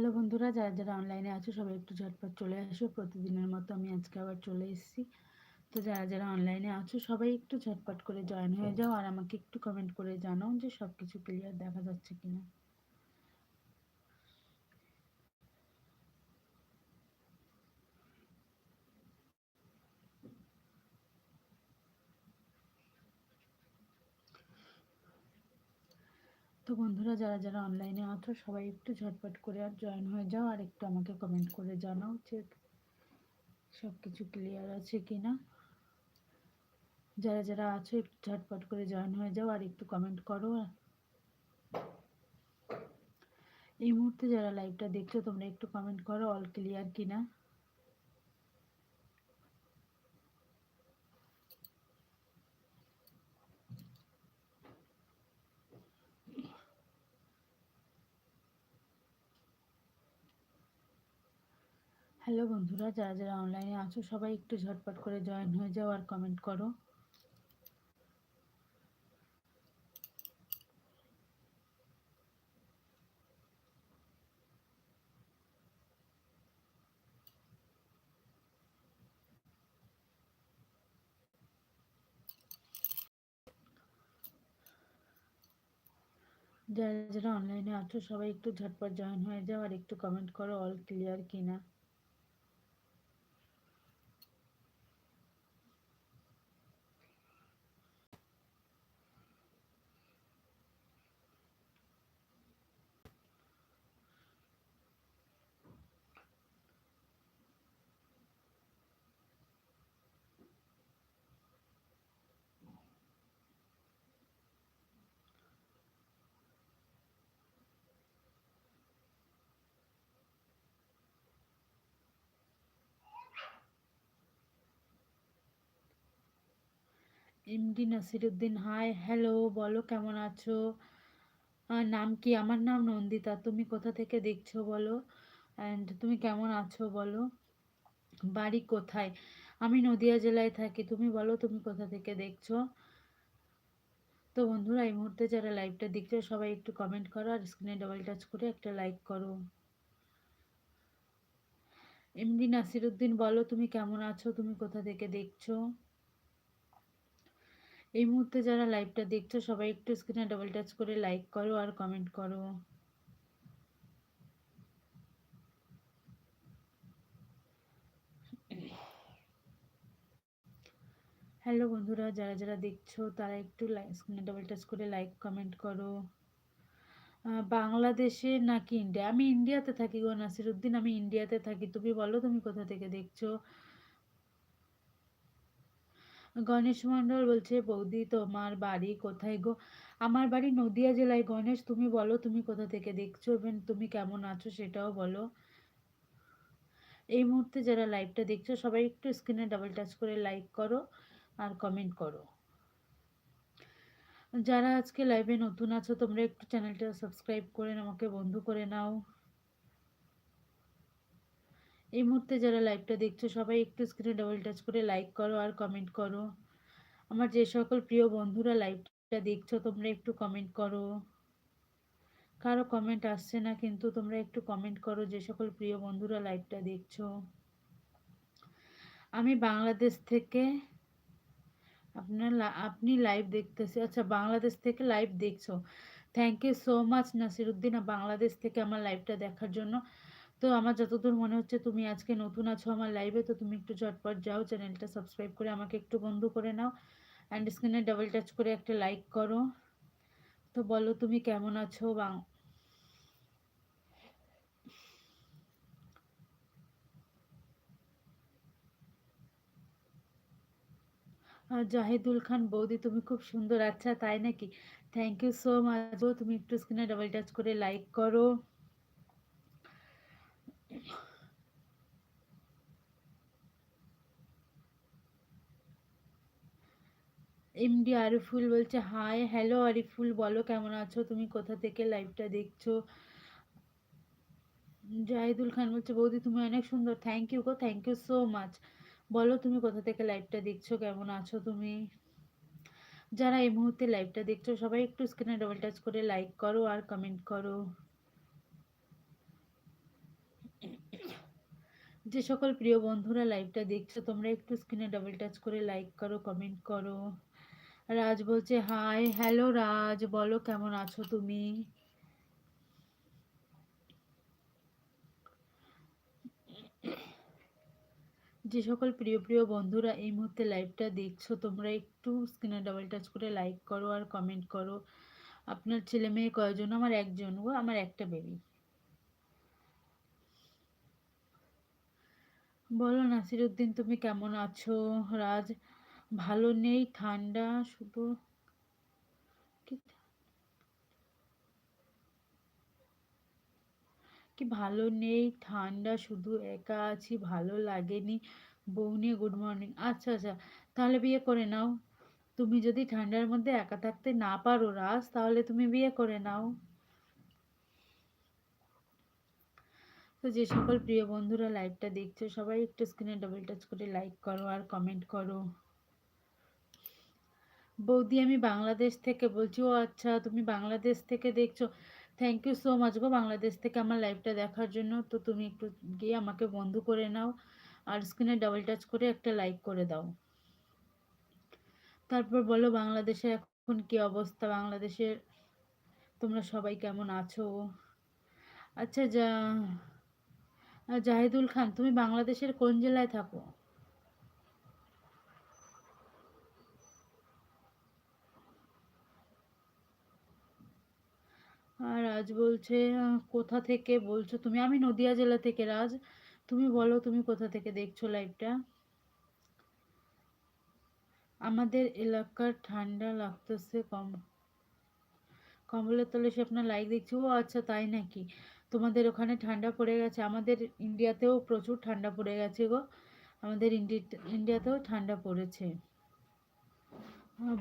Hello বন্ধুরা যারা যারা অনলাইনে আছো সবাই একটু ঝটপট চলে আসো। প্রতিদিনের মতো আমি আজকে আবার চলে এসেছি। তো যারা যারা অনলাইনে আছো সবাই একটু ঝটপট করে জয়েন হয়ে যাও আর আমাকে একটু কমেন্ট করে জানাও যে সব কিছু ক্লিয়ার দেখা যাচ্ছে কিনা। তো বন্ধুরা, যারা যারা অনলাইনে আছো, সবাই একটু ঝটপট করে আর জয়েন হয়ে যাও আর একটু আমাকে কমেন্ট করে জানাও যে সব কিছু ক্লিয়ার আছে কি না যারা যারা আছো, একটু ঝটপট করে জয়েন হয়ে যাও আর একটু কমেন্ট করো। এই মুহূর্তে যারা লাইভটা দেখছ, তোমরা একটু কমেন্ট করো অল ক্লিয়ার কিনা। হ্যালো বন্ধুরা, যারা যারা অনলাইনে আছো, সবাই একটু ঝটপট করে জয়েন হয়ে যাও আর কমেন্ট করো। যারা যারা অনলাইনে আছো, সবাই একটু ঝটপট জয়েন হয়ে যাও আর একটু কমেন্ট করো অল ক্লিয়ার কিনা। এমডি নাসিরুদ্দিন হাই হ্যালো বলো কেমন আছো? নাম কি? আমার নাম নন্দিতা, তুমি কোথা থেকে দেখছ বলো? অ্যান্ড তুমি কেমন আছো বলো? বাড়ি কোথায়? আমি নদিয়া জেলায় থাকি, তুমি বলো তুমি কোথা থেকে দেখছ? তো বন্ধুরা, এই মুহূর্তে যারা লাইভটা দেখছ, সবাই একটু কমেন্ট করো আর স্ক্রিনে ডবল টাচ করে একটা লাইক করো। এমডি নাসিরুদ্দিন, বলো তুমি কেমন আছো? তুমি কোথা থেকে দেখছ? এই মুহূর্তে যারা লাইভটা দেখছ, সবাই একটু স্ক্রিনে ডাবল টাচ করে লাইক করো আর কমেন্ট করো। হ্যালো বন্ধুরা, যারা যারা দেখছ, তারা একটু স্ক্রিনে ডাবল টাচ করে লাইক কমেন্ট করো। বাংলাদেশে নাকি ইন্ডিয়া আমি ইন্ডিয়াতে থাকি গো, নাসিরুদ্দিন, আমি ইন্ডিয়াতে থাকি। তুমি বলো, তুমি কোথা থেকে দেখছ? গণেশ মণ্ডল বলছে, বৌদি, তোমার বাড়ি কোথায় গো? আমার বাড়ি নদিয়া জেলায়, গণেশ, তুমি বলো, তুমি কোথা থেকে দেখছ এবং তুমি কেমন আছো সেটাও বলো। এই মুহূর্তে যারা লাইভটা দেখছ, সবাই একটু স্ক্রিনে ডাবল টাচ করে লাইক করো আর কমেন্ট করো। যারা আজকে লাইভে নতুন আছো, তোমরা একটু চ্যানেলটা সাবস্ক্রাইব করে, আমাকে বন্ধু করে নাও। এই মুহূর্তে যারা লাইভটা দেখছ, সবাই একটু স্ক্রিনে ডাবল টাচ করে লাইক করো আর কমেন্ট করো। আমার যে সকল প্রিয় বন্ধুরা লাইভটা দেখছ, তোমরা একটু কমেন্ট করো। কারও কমেন্ট আসছে না, কিন্তু তোমরা একটু কমেন্ট করো যে সকল প্রিয় বন্ধুরা লাইভটা দেখছ। আমি বাংলাদেশ থেকে আপনার আপনি লাইভ দেখতেছি আচ্ছা বাংলাদেশ থেকে লাইভ দেখছ। Thank you so much Nasiruddin Bangladesh থেকে আমার লাইভটা দেখার জন্য। তো আমার যতদূর মনে হচ্ছে তুমি আজকে নতুন আছো আমার লাইভে তো তুমি একটু ঝটপট যাও চ্যানেলটা সাবস্ক্রাইব করে আমাকে একটু বন্ধু করে নাও অ্যান্ড স্ক্রিনে ডাবল টাচ করে একটা লাইক করো। তো বলো তুমি কেমন আছো? বা জাহিদুল খান বৌদি, তুমি খুব সুন্দর আচ্ছা তাই নাকি? থ্যাংক ইউ সো মাচ তুমি একটু স্ক্রিনে ডাবল টাচ করে লাইক করো। এমডি আরিফুল বলছে হাই হ্যালো আরিফুল বলো কেমন আছো? তুমি কোথা থেকে লাইভটা দেখছ? জাহিদুল খান বলছে, বৌদি, তুমি অনেক সুন্দর থ্যাংক ইউ গো থ্যাংক ইউ সো মাচ বলো, তুমি কোথা থেকে লাইভটা দেখছ? কেমন আছো তুমি? যারা এই মুহূর্তে লাইভটা দেখছ, সবাই একটু স্ক্রিনে ডবল টাচ করে লাইক করো আর কমেন্ট করো। যে সকল প্রিয় বন্ধুরা লাইভটা দেখছ, তোমরা একটু স্ক্রিনে ডাবল টাচ করে লাইক করো কমেন্ট করো। রাজ বলছে হাই হ্যালো রাজ, বলো কেমন আছো তুমি? যে সকল প্রিয় প্রিয় বন্ধুরা এই মুহূর্তে লাইভটা দেখছ, তোমরা একটু স্ক্রিনে ডাবল টাচ করে লাইক করো আর কমেন্ট করো। আপনার ছেলে মেয়ে কয়জন? আমার একজন। গো আমার একটা বেবি বলো নাসিরুদ্দিন, তুমি কেমন আছো? রাজ, ভালো নেই, ঠান্ডা শুধু কি ভালো নেই, ঠান্ডা, শুধু একা আছি, ভালো লাগেনি, বউ নিয়ে গুড মর্নিং আচ্ছা আচ্ছা তাহলে বিয়ে করে নাও। তুমি যদি ঠান্ডার মধ্যে একা থাকতে না পারো, রাজ, তাহলে তুমি বিয়ে করে নাও। তো যে সকল প্রিয় বন্ধুরা লাইভটা দেখছ, সবাই একটু স্ক্রিনে ডবল টাচ করে লাইক করো আর কমেন্ট করো। বৌদি, আমি বাংলাদেশ থেকে বলছি, ও আচ্ছা তুমি বাংলাদেশ থেকে দেখছ। থ্যাংক ইউ সো মাচ গো, বাংলাদেশ থেকে আমার লাইভটা দেখার জন্য। তো তুমি একটু গিয়ে আমাকে বন্ধ করে নাও আর স্ক্রিনে ডাবল টাচ করে একটা লাইক করে দাও। তারপর বলো বাংলাদেশে এখন কি অবস্থা? বাংলাদেশের তোমরা সবাই কেমন আছো? আচ্ছা যা জাহিদুল খান, তুমি বাংলাদেশের কোন জেলায় থাকো? আর রাজ বলছে কোথা থেকে বলছো তুমি? আমি নদিয়া জেলা থেকে, রাজ। তুমি বলো, তুমি কোথা থেকে দেখছ লাইভটা? আমাদের এলাকার ঠান্ডা লাগতেছে কম কম্বলের তলে সে আপনার লাইক দেখছি। ও আচ্ছা তাই নাকি? তোমাদের ওখানে ঠান্ডা পড়ে গেছে। আমাদের ইন্ডিয়াতেও প্রচুর ঠান্ডা পড়ে গেছে গো। আমাদের ইন্ডিয়াতেও ঠান্ডা পড়েছে।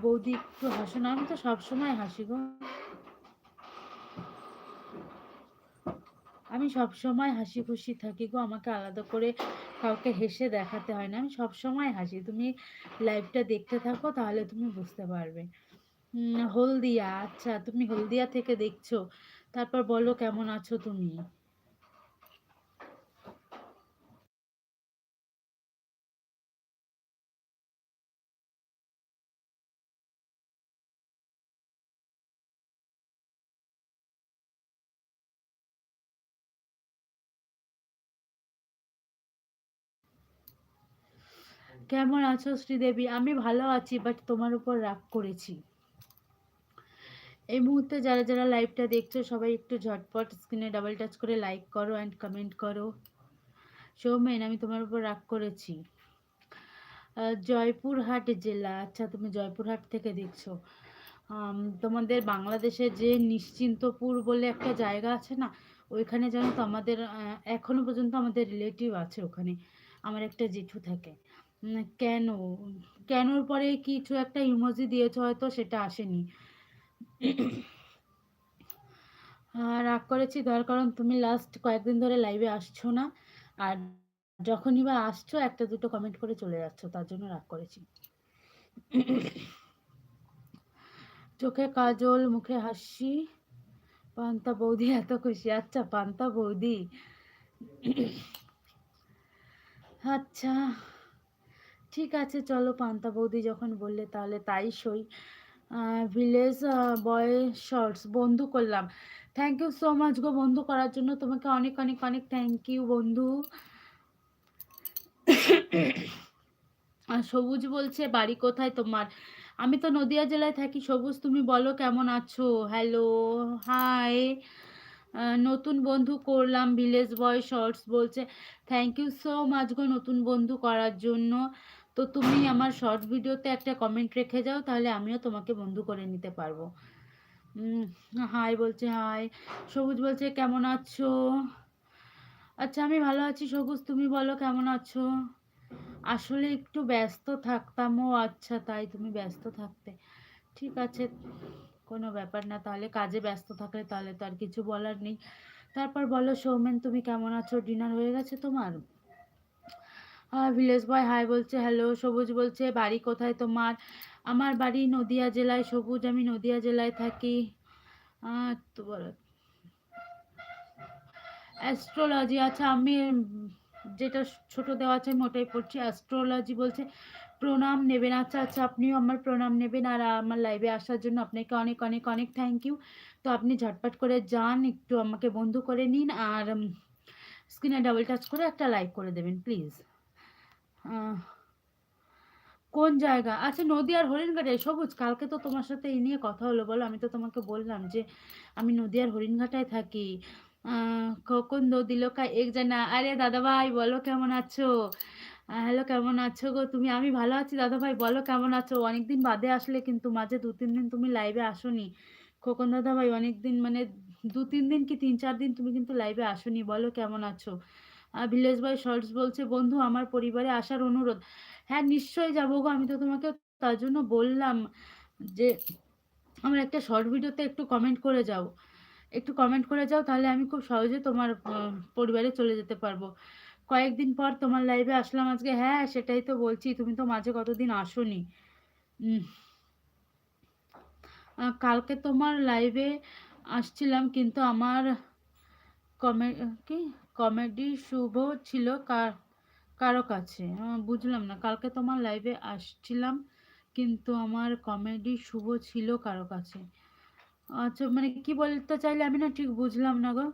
বৌদি একটু হাসো না, আমি তো সবসময় হাসি গো। আমি সব সময় হাসি খুশি থাকি গো, আমাকে আলাদা করে কাউকে হেসে দেখাতে হয় না। আমি সব সময় হাসি, তুমি লাইভটা দেখতে থাকো তাহলে তুমি বুঝতে পারবে। হলদিয়া আচ্ছা তুমি হলদিয়া থেকে দেখছ। তারপর বলো কেমন আছো তুমি? কেমন আছো শ্রীদেবী? আমি ভালো আছি বাট তোমার উপর রাগ করেছি। এই মুহূর্তে যারা যারা লাইভটা দেখছ, সবাই একটু ঝটপট স্ক্রিনে ডাবল টাচ করে লাইক করো অ্যান্ড কমেন্ট করো। সৌমেন, আমি তোমার উপর রাগ করেছি। জয়পুরহাট জেলা আচ্ছা তুমি জয়পুরহাট থেকে দেখছ। তোমাদের বাংলাদেশে যে নিশ্চিন্তপুর বলে একটা জায়গা আছে না, ওইখানে জানো তো আমাদের এখনও পর্যন্ত আমাদের রিলেটিভ আছে ওখানে। আমার একটা জেঠু থাকে। কেন? কেনর পরে কিছু একটা ইমোজি দিয়েছে হয়তো, সেটা আসেনি। রাগ করেছি তার কারণ তুমি লাস্ট কয়েকদিন ধরে লাইভে আসছো না। আর যখনই বা আসছো, একটা দুটো কমেন্ট করে চলে যাচ্ছ, তার জন্য রাগ করেছি। চোখে কাজল, মুখে হাসি। পান্তা বৌদি, এত খুশি। আচ্ছা পান্তা বৌদি। আচ্ছা ঠিক আছে, চলো পান্তা বৌদি যখন বললে তাহলে তাই সই। ভিলেজ বয় শর্টস বন্ধু করলাম। থ্যাংক ইউ সো মাচ গো বন্ধু করার জন্য। তোমাকে অনেক অনেক অনেক থ্যাংক ইউ বন্ধু। সবুজ বলছে, বাড়ি কোথায় তোমার? আমি তো নদিয়া জেলায় থাকি। সবুজ, তুমি বলো কেমন আছো? হ্যালো হাই নতুন বন্ধু করলাম ভিলেজ বয় শর্টস বলছে। থ্যাংক ইউ সো মাচ গো নতুন বন্ধু করার জন্য। তো তুমি আমার শর্ট ভিডিওতে একটা কমেন্ট রেখে যাও, তাহলে আমিও তোমাকে বন্ধু করে নিতে পারব। হাই বলছে হাই সবুজ বলছে, কেমন আছো? আচ্ছা আমি ভালো আছি সবুজ, তুমি বলো কেমন আছো? আসলে একটু ব্যস্ত থাকতাম ও আচ্ছা তাই তুমি ব্যস্ত থাকতে। ঠিক আছে, কোনো ব্যাপার না, তাহলে কাজে ব্যস্ত থাকলে তাহলে তো আর কিছু বলার নেই। তারপর বলো সৌমেন, তুমি কেমন আছো? ডিনার হয়ে গেছে তোমার? ভিলেজ বয়, হাই বলছে, হ্যালো, সবুজ বলছে, বাড়ি কোথায় তোমার? আমার বাড়ি নদিয়া জেলায়, সবুজ, আমি নদিয়া জেলায় থাকি। অ্যাস্ট্রোলজি আচ্ছা আমি যেটা ছোট দেওয়া আছে আমি ওটাই পড়ছি। অ্যাস্ট্রোলজি বলছে, প্রণাম নেবেন। আচ্ছা আচ্ছা আপনিও আমার প্রণাম নেবেন আর আমার লাইভে আসার জন্য আপনাকে অনেক অনেক অনেক থ্যাংক ইউ তো আপনি ঝটপট করে যান, একটু আমাকে বন্ধু করে নিন আর স্ক্রিনে ডাবল টাচ করে একটা লাইক করে দেবেন প্লিজ কোন জায়গা? আচ্ছা নদীয়ার হরিণঘাটে সবুজ, কালকে তো তোমার সাথে এই নিয়ে কথা হলো, বলো, আমি তো তোমাকে বললাম যে আমি নদীয়ার হরিণঘাটায় থাকি। কখন দো দিল কা এক জানা। আরে দাদা ভাই বলো কেমন আছো? হ্যালো, কেমন আছো গো? তুমি, আমি ভালো আছি দাদা ভাই বলো কেমন আছো? অনেকদিন বাদে আসলে কিন্তু মাঝে দু তিন দিন তুমি লাইভে আসোনি। খোকন দাদা ভাই অনেকদিন মানে দু তিন দিন কি তিন চার দিন তুমি কিন্তু লাইভে আসোনি, বলো কেমন আছো? ভিলেজ বয় শর্টস বলছে, বন্ধু, আমার পরিবারে আসার অনুরোধ। হ্যাঁ নিশ্চয়ই যাব গো, আমি তো তোমাকে তার জন্য বললাম যে, আমার একটা শর্ট ভিডিওতে একটু কমেন্ট করে যাও। একটু কমেন্ট করে যাও, তাহলে আমি খুব সহজে তোমার পরিবারে চলে যেতে পারব। কয়েকদিন পর তোমার লাইভে আসলাম আজকে। হ্যাঁ সেটাই তো বলছি, তুমি তো মাঝে কতদিন আসোনি? কালকে তোমার লাইভে আসছিলাম, কিন্তু আমার কমে কি? কমেডি শুভ ছিল কার, কারও কাছে। বুঝলাম না, কালকে তোমার লাইভে আসছিলাম, কিন্তু আমার কমেডি শুভ ছিল কারও কাছে। আচ্ছা মানে কি বলতে চাইলে আমি না ঠিক বুঝলাম না গো।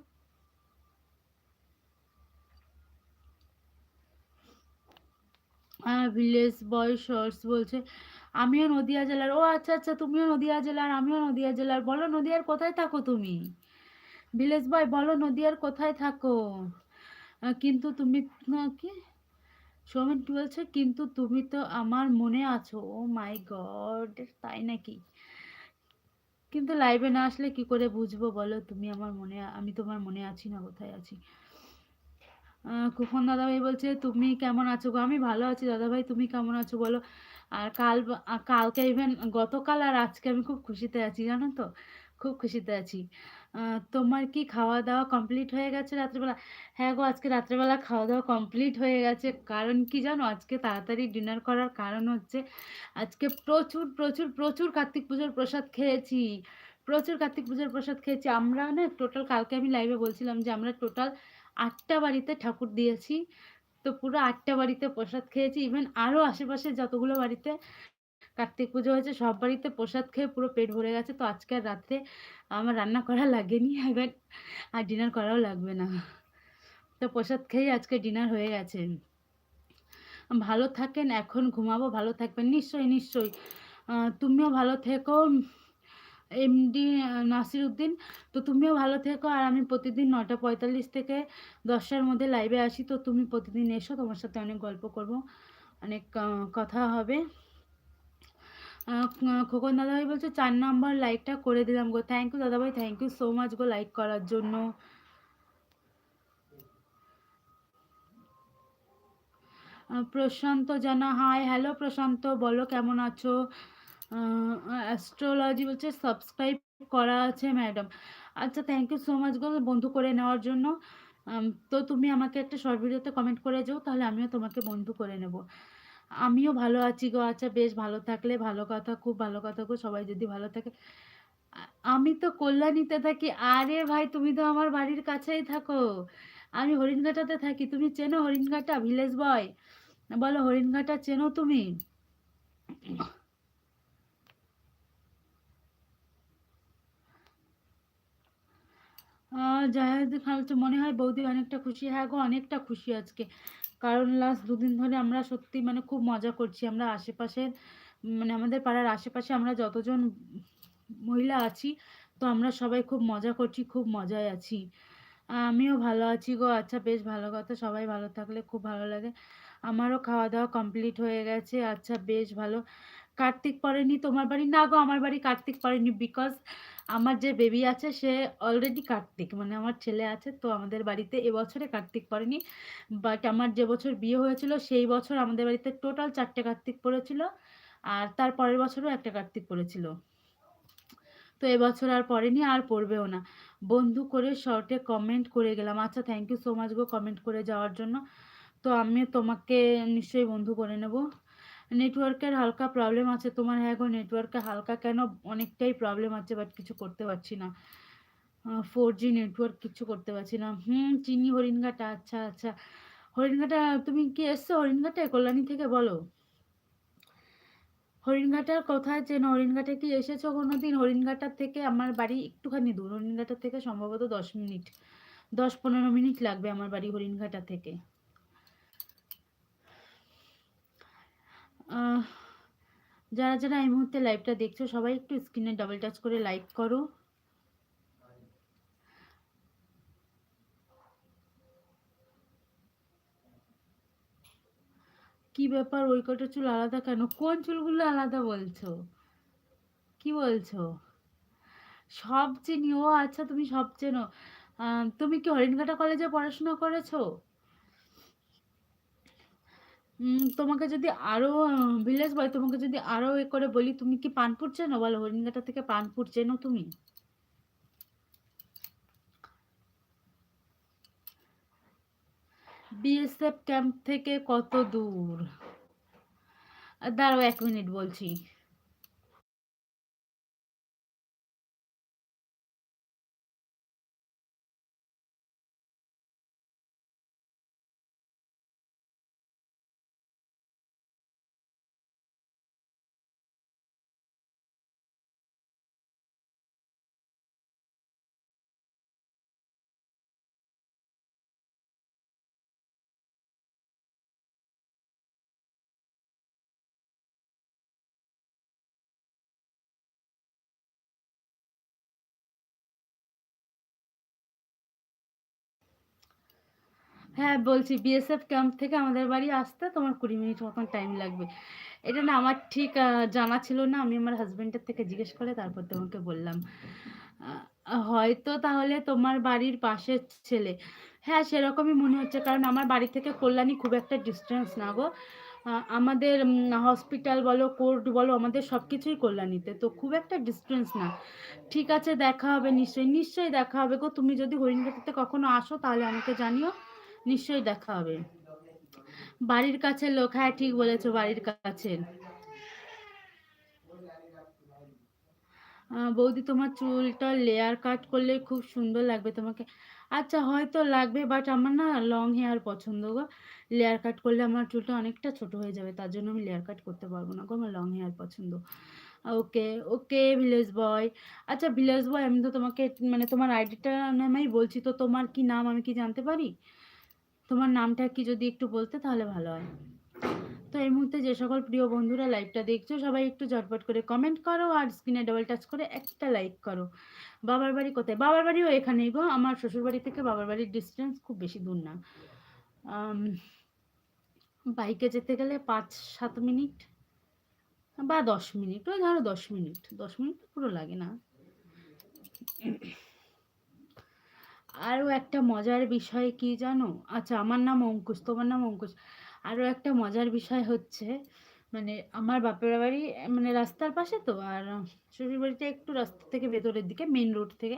ভিলেজ বয় শর্টস বলছে, আমিও নদিয়া জেলার ও আচ্ছা আচ্ছা তুমিও নদিয়া জেলার, আমিও নদিয়া জেলার। বলো, নদিয়ার কোথায় থাকো তুমি? ভিলেজ বয়, বলো নদিয়ার কোথায় থাকো? কিন্তু তুমি কি? সৌমেন, কি বলছে? কিন্তু তুমি তো আমার মনে আছো। ও মাই গড, তাই নাকি? কিন্তু লাইভে না আসলে কি করে বুঝব বলো? তুমি আমার মনে, আমি তোমার মনে আছি না, কোথায় আছি? কুফন দাদাভাই বলছে, তুমি কেমন আছো গো? আমি ভালো আছি দাদাভাই, তুমি কেমন আছো বলো? আর কাল, কালকে ইভেন গতকাল আর আজকে আমি খুব খুশিতে আছি, জানো তো? খুব খুশিতে আছি। তোমার কি খাওয়া দাওয়া কমপ্লিট হয়ে গেছে রাত্রেবেলা? হ্যাঁ গো, আজকে রাত্রেবেলা খাওয়া দাওয়া কমপ্লিট হয়ে গেছে। কারণ কি জানো? আজকে তাড়াতাড়ি ডিনার করার কারণ হচ্ছে, আজকে প্রচুর প্রচুর প্রচুর কার্তিক পুজোর প্রসাদ খেয়েছি। প্রচুর কার্তিক পুজোর প্রসাদ খেয়েছি। আমরা না টোটাল কালকে আমি লাইভে বলছিলাম যে, আমরা টোটাল আটটা বাড়িতে ঠাকুর দিয়েছি। তো পুরো আটটা বাড়িতে প্রসাদ খেয়েছি। ইভেন আরও আশেপাশে যতগুলো বাড়িতে কার্তিক পুজো হয়েছে, সব বাড়িতে প্রসাদ খেয়ে পুরো পেট ভরে গেছে। তো আজকের রাত্রে আমার রান্না করা লাগেনি এবার আর ডিনার করাও লাগবে না। তো প্রসাদ খেয়েই আজকে ডিনার হয়ে গেছে। ভালো থাকেন, এখন ঘুমাবো, ভালো থাকবেন। নিশ্চয়ই নিশ্চয়ই। তুমিও ভালো থেকো। এমডি নাসির উদ্দিন তো তুমিও ভালো থেকো। আর আমি প্রতিদিন নটা পঁয়তাল্লিশ থেকে দশটার মধ্যে লাইভে আসি। তো তুমি প্রতিদিন এসো, তোমার সাথে অনেক গল্প করব, অনেক কথা হবে। খোকন দাদাভাই বলছে চার নম্বর লাইকটা করে দিলাম গো। থ্যাংক ইউ দাদাভাই থ্যাংক ইউ সো মাচ গো লাইক করার জন্য। প্রশান্ত জানা হাই হ্যালো প্রশান্ত, বলো কেমন আছো? অ্যাস্ট্রোলজি বলছে সাবস্ক্রাইব করা আছে ম্যাডাম আচ্ছা থ্যাংক ইউ সো মাচ গো বন্ধু করে নেওয়ার জন্য। তো তুমি আমাকে একটা শর্ট ভিডিওতে কমেন্ট করে যাও, তাহলে আমিও তোমাকে বন্ধু করে নেব। আমিও ভালো আছি গো। আচ্ছা বেশ ভালো থাকলে ভালো কথা, খুব ভালো কথা গো। সবাই যদি ভালো থাকে। আমি তো কল্যাণীতে থাকি। আরে ভাই, তুমি তো আমার বাড়ির কাছেই থাকো। আমি হরিণঘাটাতে থাকি। তুমি চেনো হরিণঘাটা? ভিলেজ বয়। বলো, হরিণঘাটা চেনো তুমি? জাহেদ খান মনে হয় বৌদি অনেকটা খুশি। হ্যাঁ গো, অনেকটা খুশি আজকে। কারণ লাস্ট দুদিন ধরে আমরা সত্যি মানে খুব মজা করছি। আমরা আশেপাশের মানে আমাদের পাড়ার আশেপাশে আমরা যতজন মহিলা আছি, তো আমরা সবাই খুব মজা করছি, খুব মজায় আছি। আমিও ভালো আছি গো। আচ্ছা বেশ ভালো কথা। সবাই ভালো থাকলে খুব ভালো লাগে। আমারও খাওয়া দাওয়া কমপ্লিট হয়ে গেছে। আচ্ছা বেশ ভালো। কার্তিক পরেনি তোমার বাড়ি? না গো, আমার বাড়ি কার্তিক পরেনি বিকজ আমার যে বেবি আছে, সে অলরেডি কার্তিক। মানে আমার ছেলে আছে, তো আমাদের বাড়িতে এবছরে কার্তিক পড়েনি। বাট আমার যে বছর বিয়ে হয়েছিল, সেই বছর আমাদের বাড়িতে টোটাল চারটে কার্তিক পড়েছিল। আর তার পরের বছরও একটা কার্তিক পড়েছিল। তো এবছর আর পড়েনি, আর পড়বেও না। বন্ধু করে শর্টে কমেন্ট করে গেলাম আচ্ছা থ্যাংক ইউ সো মাচ গো কমেন্ট করে যাওয়ার জন্য। তো আমি তোমাকে নিশ্চয়ই বন্ধু করে নেব। নেটওয়ার্কের হালকা প্রবলেম আছে। তোমার হ্যাঁ গো নেটওয়ার্কে হালকা কেন? অনেকটাই প্রবলেম আছে বাট কিছু করতে পারছি না। ফোর জি নেটওয়ার্ক কিছু করতে পারছি না। হুম, চিনি হরিণঘাটা আচ্ছা আচ্ছা। হরিণঘাটা, তুমি কি এসছো হরিণঘাটে? কল্যাণী থেকে বলো। হরিণঘাটার কোথায় চেন হরিণঘাটে কি এসেছ কোনোদিন? হরিণঘাটার থেকে আমার বাড়ি একটুখানি দূর। হরিণঘাটার থেকে সম্ভবত দশ মিনিট, দশ পনেরো মিনিট লাগবে আমার বাড়ি হরিণঘাটা থেকে। যারা যারা এই মুহূর্তে লাইভটা দেখছ, সবাই একটু স্ক্রিনে ডাবল টাচ করে লাইক করো। কি ব্যাপার? ওই কটা চুল আলাদা কেন? কোন চুলগুলো আলাদা বলছো? কি বলছো? সব চিনি ও আচ্ছা তুমি সব চেনো তুমি কি হরিণঘাটা কলেজে পড়াশোনা করেছ? তোমাকে যদি আরও ভিলেজ বয়, তোমাকে যদি আরও এ করে বলি, তুমি কি পানপুর চেনো? বলো, হরিণঘাটা থেকে পানপুর চেনো তুমি? বিএসএফ ক্যাম্প থেকে কত দূর? দাঁড়াও, এক মিনিট বলছি। হ্যাঁ বলছি বিএসএফ ক্যাম্প থেকে আমাদের বাড়ি আসতে তোমার কুড়ি মিনিট মতন টাইম লাগবে। এটা না আমার ঠিক জানা ছিল না। আমি আমার হাজব্যান্ডের থেকে জিজ্ঞেস করে তারপর তোমাকে বললাম। হয়তো তাহলে তোমার বাড়ির পাশের ছেলে। হ্যাঁ সেরকমই মনে হচ্ছে। কারণ আমার বাড়ি থেকে কল্যাণী খুব একটা ডিস্টেন্স না গো। আমাদের হসপিটাল বলো কোর্ট বলো, আমাদের সব কিছুই কল্যাণীতে। তো খুব একটা ডিস্টেন্স না। ঠিক আছে, দেখা হবে নিশ্চয়ই। নিশ্চয়ই দেখা হবে গো। তুমি যদি হরিণঘাটিতে কখনো আসো তাহলে আমাকে জানিও। নিশ্চয়ই দেখা হবে। বাড়ির কাছে লোক হ্যাঁ ঠিক বলেছ, বাড়ির কাছে বৌদি, তোমার চুলটা লেয়ার কাট করলে খুব সুন্দর লাগবে তোমাকে। আচ্ছা হয়তো লাগবে বাট আমার না লং হেয়ার পছন্দ গো। লেয়ার কাট করলে আমার চুলটা অনেকটা ছোট হয়ে যাবে, তার জন্য আমি লেয়ার কাট করতে পারব না গো, আমার লং হেয়ার পছন্দ। ওকে ওকে ভিলেজ বয় আচ্ছা ভিলেজ বয় আমি তো তোমাকে মানে তোমার আইডিটা নামেই বলছি, তো তোমার কি নাম আমি কি জানতে পারি? তোমার নামটা কি যদি একটু বলতে তাহলে ভালো হয়। তো এই মুহূর্তে যে সকল প্রিয় বন্ধুরা লাইভটা দেখছ, সবাই একটু ঝটপট করে কমেন্ট করো আর স্ক্রিনে ডাবল টাচ করে একটা লাইক করো। বাবার বাড়ি কোথায়? বাবার বাড়িও এখানেই গো। আমার শ্বশুর বাড়ি থেকে বাবার বাড়ির ডিস্টেন্স খুব বেশি দূর না। বাইকে যেতে গেলে পাঁচ সাত মিনিট বা দশ মিনিট। ওই ধরো দশ মিনিট। দশ মিনিট পুরো লাগে না। আরও একটা মজার বিষয় কি জানো? আচ্ছা আমার নাম অঙ্কুশ, তোমার নাম অঙ্কুশ। আরও একটা মজার বিষয় হচ্ছে মানে আমার বাপের বাড়ি মানে রাস্তার পাশে তো, আর শ্বশুর বাড়িটা একটু রাস্তা থেকে ভেতরের দিকে মেন রোড থেকে।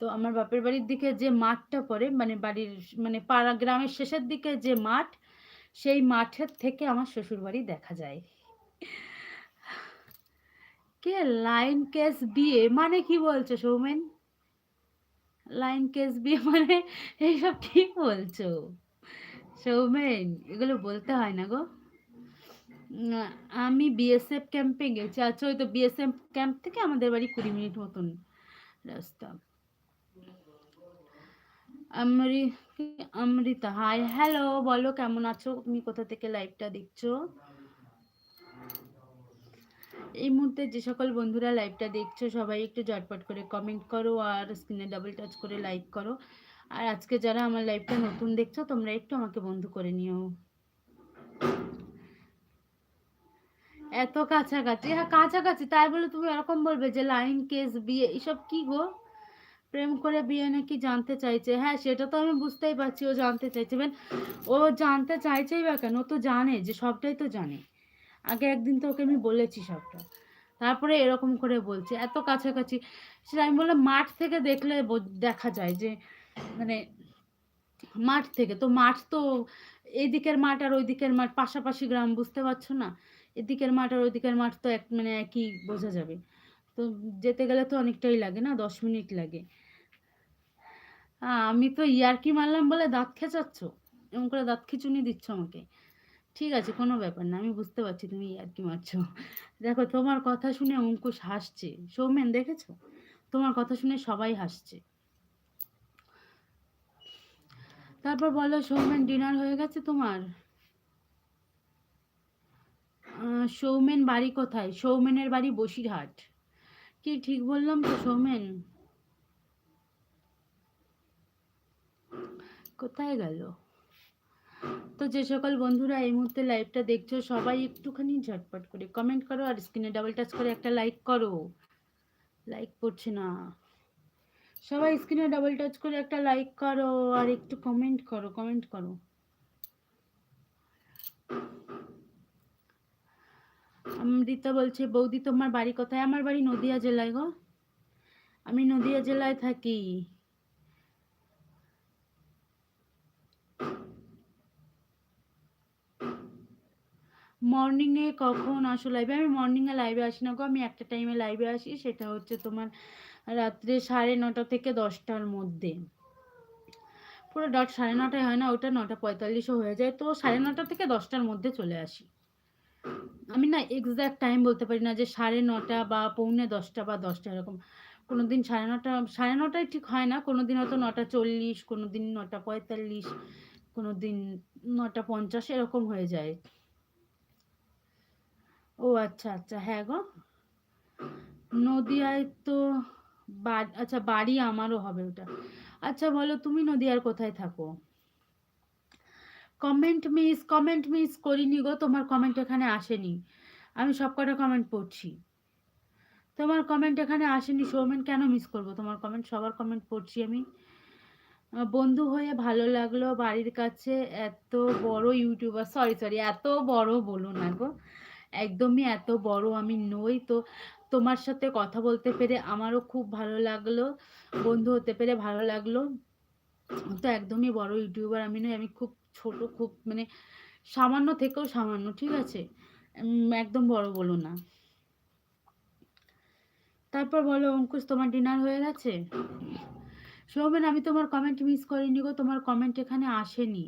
তো আমার বাপের বাড়ির দিকে যে মাঠটা পড়ে মানে বাড়ির মানে পাড়া গ্রামের শেষের দিকে যে মাঠ, সেই মাঠের থেকে আমার শ্বশুর বাড়ি দেখা যায়। কে লাইন কেস বিয়ে মানে কি বলছো সৌমেন? লাইন কেস বিয়ে মানে এইসব ঠিক বলছো? সৌমেন, এগুলো বলতে হয় না গো। আমি বিএসএফ ক্যাম্পে গেছি। আচ্ছা ওই তো বিএসএফ ক্যাম্প থেকে আমাদের বাড়ি কুড়ি মিনিট মতন রাস্তা। আমরি অমৃতা হাই হ্যালো বলো কেমন আছো? তুমি কোথা থেকে লাইভটা দেখছ? এই মুহূর্তে যে সকল বন্ধুরা লাইভটা দেখছ, সবাই একটু জটপট করে কমেন্ট করো আর স্ক্রিনে ডাবল টাচ করে লাইক করো। আর আজকে যারা আমার লাইভটা নতুন দেখছ, তোমরা একটু আমাকে বন্ধু করে নিও। এত কাছাকাছি হ্যাঁ কাছাকাছি, তাই বলে তুমি এরকম বলবে যে লাইন কেস বিয়ে, এসব কি গো? প্রেম করে বিয়ে নাকি জানতে চাইছে? হ্যাঁ সেটা তো আমি বুঝতেই পারছি, ও জানতে চাইছে। ও জানতে চাইছেই বা কেন, ও তো জানে যে সবটাই তো জানে। আগে একদিন তো ওকে আমি বলেছি সবটা। তারপরে এরকম করে বলছে, এত কাছাকাছি। সেটা আমি বললাম, মাঠ থেকে দেখলে দেখা যায় যে মানে মাঠ থেকে। তো মাঠ তো এদিকের মাঠ আর ওই দিকের মাঠ পাশাপাশি গ্রাম, বুঝতে পারছ না? এদিকের মাঠ আর ওইদিকের মাঠ তো এক মানে একই বোঝা যাবে। তো যেতে গেলে তো অনেকটাই লাগে না? দশ মিনিট লাগে। আমি তো ইয়ারকি মারলাম বলে দাঁত খেঁচাচ্ছ? এমন করে দাঁত খিচুনি দিচ্ছ আমাকে। ঠিক আছে, কোনো ব্যাপার না, আমি বুঝতে পারছি তুমি আর কি মারছো। দেখো, তোমার কথা শুনে অঙ্কুশ হাসছে। সৌমেন, দেখেছ? তোমার কথা শুনে সবাই হাসছে। তারপর বলো, সৌমেন ডিনার হয়ে গেছে তোমার? সৌমেন বাড়ি কোথায়? সৌমেনের বাড়ি বসিরহাট। কি ঠিক বললাম তো, সৌমেন? কোথায় গেল? তো যে সকল বন্ধুরা এই মুহূর্তে লাইভটা দেখছ, সবাই একটুখানি ঝটপট করে কমেন্ট করো আর স্ক্রিনে ডাবল টাচ করে একটা লাইক করো। লাইক পড়ছে না। সবাই স্ক্রিনে ডাবল টাচ করে একটা লাইক করো আর একটু কমেন্ট করো কমেন্ট করো। অমৃতা বলছে, বৌদি, তোমার বাড়ি কোথায়? আমার বাড়ি নদিয়া জেলায় গো। আমি নদিয়া জেলায় থাকি। মর্নিংয়ে কখন আসো লাইভে আমি মর্নিংয়ে লাইভে আসি না গো, আমি একটা টাইমে লাইভে আসি, সেটা হচ্ছে তোমার রাত্রে সাড়ে নটা থেকে দশটার মধ্যে। পুরো ডট সাড়ে নটায় হয় না, ওটা নটা পঁয়তাল্লিশও হয়ে যায়, তো সাড়ে নটা থেকে দশটার মধ্যে চলে আসি। আমি না এক্স্যাক্ট টাইম বলতে পারি না যে সাড়ে নটা বা পৌনে দশটা বা দশটা এরকম। কোনো দিন সাড়ে নটা, সাড়ে নটায় ঠিক হয় না কোনো দিন হয়তো নটা চল্লিশ কোনো দিন নটা পঁয়তাল্লিশ কোনো দিন নটা পঞ্চাশ এরকম হয়ে যায়। ও আচ্ছা আচ্ছা হ্যাঁ গো। নদিয়ায় তো আচ্ছা বাড়ি আমারও হবে ওটা। আচ্ছা বলো তুমি নদিয়ার কোথায় থাকো? কমেন্ট মিস কমেন্ট মিস করিনি গো, তোমার কমেন্ট এখানে আসেনি। আমি সব কটা কমেন্ট পড়ছি। তোমার কমেন্ট এখানে আসেনি, সৌমেন কেন মিস করব? তোমার কমেন্ট সবার কমেন্ট পড়ছি আমি। বন্ধু হয়ে ভালো লাগল, বাড়ির কাছে এত বড় ইউটিউবার সরি সরি এত বড় বলো না গো। একদমই এত বড় আমি নই। তো তোমার সাথে কথা বলতে পেরে আমারও খুব ভালো লাগল, বন্ধু হতে পেরে ভালো লাগল। তো একদমই বড় ইউটিউবার আমি নই, আমি খুব ছোট, খুব মানে সামান্য থেকেও সামান্য, ঠিক আছে? একদম বড় বলো না। তারপর বলো অঙ্কুশ, তোমার ডিনার হয়ে গেছে? সৌমেন আমি তোমার কমেন্ট মিস করিনি গো, তোমার কমেন্ট এখানে আসেনি।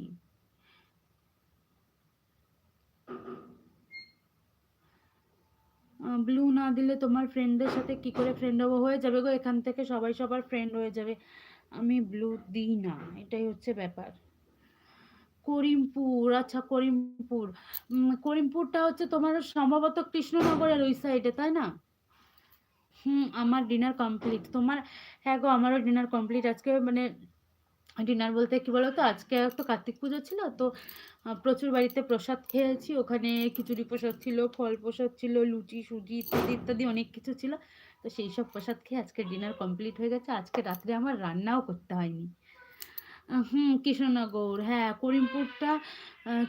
ব্লু না দিলে তোমার ফ্রেন্ডদের সাথে কি করে ফ্রেন্ড হব? হয়ে যাবে গো, এখান থেকে সবাই সবার ফ্রেন্ড হয়ে যাবে। আমি ব্লু দিই না, এটাই হচ্ছে ব্যাপার। করিমপুর আচ্ছা করিমপুর। করিমপুরটা হচ্ছে তোমার সম্ভবত কৃষ্ণনগরের ওই সাইডে তাই না? হুম, আমার ডিনার কমপ্লিট তোমার হ্যাঁ গো, আমারও ডিনার কমপ্লিট আজকে মানে ডিনার বলতে কি বলো তো আজকে তো কার্তিক পুজো ছিল, তো প্রচুর বাড়িতে প্রসাদ খেয়েছি। ওখানে খিচুড়ি প্রসাদ ছিল, ফল প্রসাদ ছিল, লুচি, সুজি ইত্যাদি ইত্যাদি অনেক কিছু ছিল। তো সেই সব প্রসাদ খেয়ে আজকে ডিনার কমপ্লিট হয়ে গেছে। আজকে রাত্রে আমার রান্নাও করতে হয়নি। হুম, কৃষ্ণনগর। হ্যাঁ করিমপুরটা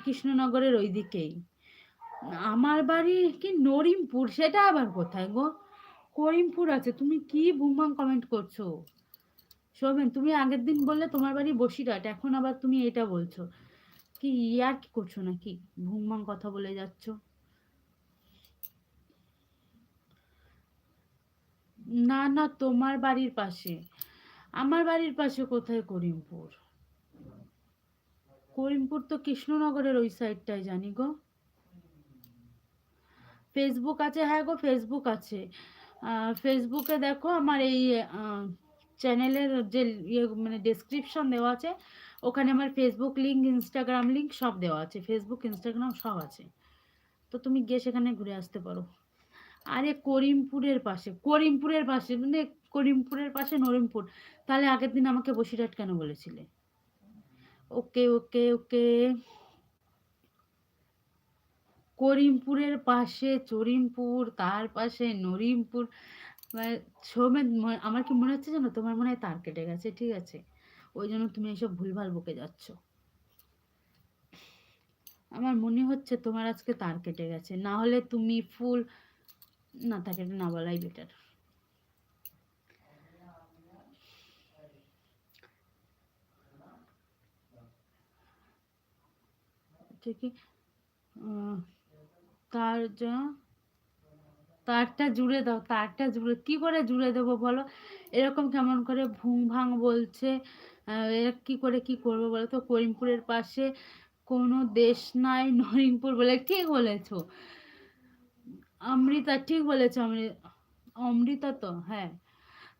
কৃষ্ণনগরের ওই দিকেই আমার বাড়ি কি নরিমপুর? সেটা আবার কোথায় গো? করিমপুর আছে। তুমি কি বুমবাং কমেন্ট করছ? শোভেন তুমি আগের দিন বললে তোমার বাড়ি বসিরহাট এখন আবার তুমি এটা বলছো। কি ইয়ার কি করছ নাকি? ভুংবাং কথা বলে যাচ্ছ। না না, তোমার বাড়ির পাশে। আমার বাড়ির পাশে কোথায় করিমপুর? করিমপুর তো কৃষ্ণনগরের ওই সাইডটাই জানি গো। ফেসবুক আছে? হ্যাঁ গো ফেসবুক আছে। ফেসবুকে দেখো আমার এই চ্যানেলের যে ইয়ে মানে ডেসক্রিপশন দেওয়া আছে, ওখানে আমার ফেসবুক লিঙ্ক ইনস্টাগ্রাম লিঙ্ক সব দেওয়া আছে। ফেসবুক ইনস্টাগ্রাম সব আছে। তো তুমি গিয়ে সেখানে ঘুরে আসতে পারো। আরে করিমপুরের পাশে করিমপুরের পাশে মানে করিমপুরের পাশে নরিমপুর। তাহলে আগের দিন আমাকে বসিরহাট কেন বলেছিলে? ওকে ওকে ওকে। করিমপুরের পাশে চরিমপুর, তার পাশে নরিমপুর। মানে সৌমেন আমার কি মনে হচ্ছে জানো? তোমার মনে হয় তার কেটে গেছে, ঠিক আছে? ওই জন্য তুমি এসব ভুলভাল বকে যাচ্ছ। আমার মনে হচ্ছে তোমার আজকে তার কেটে গেছে। না হলে তুমি ফুল, না, তাকে না বলাই বেটার ঠিকই তার যা তারটা জুড়ে দাও, তারটা জুড়ে, কি করে জুড়ে দেবো বলো? এরকম কেমন করে ভুং ভাং বলছে কি করে কি করব বলো তো? করিমপুরের পাশে কোনো দেশ নাই, নরিমপুর বলে, ঠিক বলেছ। অমৃতা, ঠিক বলেছ অমৃ- অমৃতা তো হ্যাঁ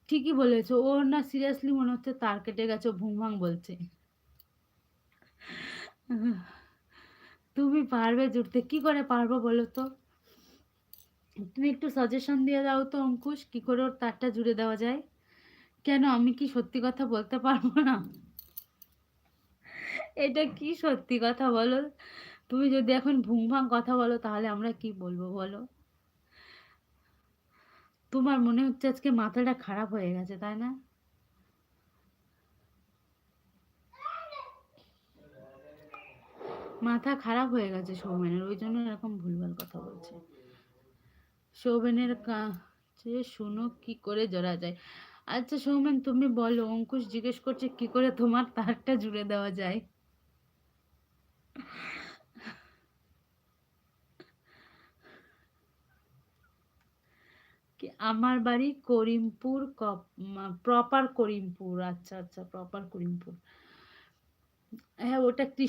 ঠিকই বলেছ। ওর না সিরিয়াসলি মনে হচ্ছে তার কেটে গেছে ভুং ভাং বলছে। তুমি পারবে জুড়তে, কি করে পারব বলো তো? তুমি একটু সাজেশন দিয়ে দাও তো, অঙ্কুশ, কি করে ওর তারটা জুড়ে দেওয়া যায়? কেন আমি কি সত্যি কথা বলতে পারব না? এটা কি সত্যি কথা বলো? তুমি যদি এখন ভুং ভাং কথা বলো, তাহলে আমরা কি বলব বলো? তোমার মনে হচ্ছে আজকে মাথাটা খারাপ হয়ে গেছে, তাই না? মাথা খারাপ হয়ে গেছে সৌমেনের, ওই জন্য এরকম ভুলভাল কথা বলছে। সৌমেনের কাছে শুনো কি করে জোড়া যায়। আচ্ছা সৌমেন, তুমি বলো, অঙ্কুশ জিজ্ঞেস করছে কি করে তোমার তারটা জুড়ে দেওয়া যায়। আমার বাড়ি করিমপুর প্রপার করিমপুর আচ্ছা আচ্ছা প্রপার করিমপুর। হ্যাঁ ওটা কৃষ্ণ